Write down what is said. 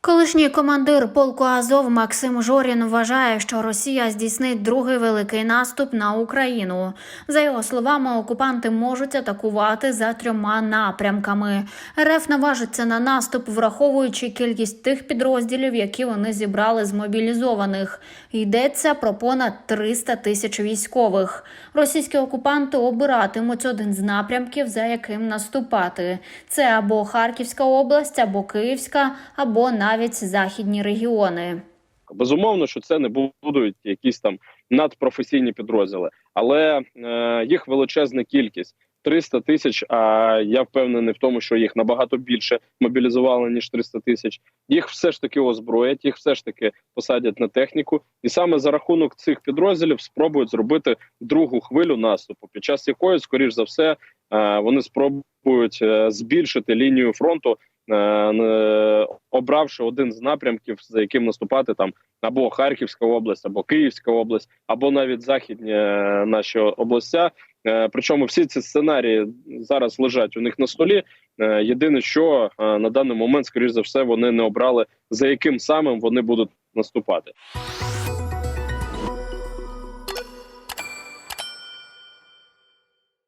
Колишній командир полку Азов Максим Жорін вважає, що Росія здійснить другий великий наступ на Україну. За його словами, окупанти можуть атакувати за трьома напрямками. РФ наважиться на наступ, враховуючи кількість тих підрозділів, які вони зібрали з мобілізованих. Йдеться про понад 300 тисяч військових. Російські окупанти обиратимуть один з напрямків, за яким наступати. Це або Харківська область, або Київська, або навіть західні регіони. Безумовно, що це не будуть якісь там надпрофесійні підрозділи, але е, їх величезна кількість 300 тисяч. А я впевнений в тому, що їх набагато більше мобілізували ніж 300 тисяч. Їх все ж таки озброять, їх все ж таки посадять на техніку, і саме за рахунок цих підрозділів спробують зробити другу хвилю наступу, під час якої, скоріш за все, е, вони спробують е, збільшити лінію фронту. Е, е, Обравши один з напрямків, за яким наступати там або Харківська область, або Київська область, або навіть західні е, наші областя. Причому всі ці сценарії зараз лежать у них на столі. Єдине, що на даний момент, скоріш за все, вони не обрали за яким самим вони будуть наступати.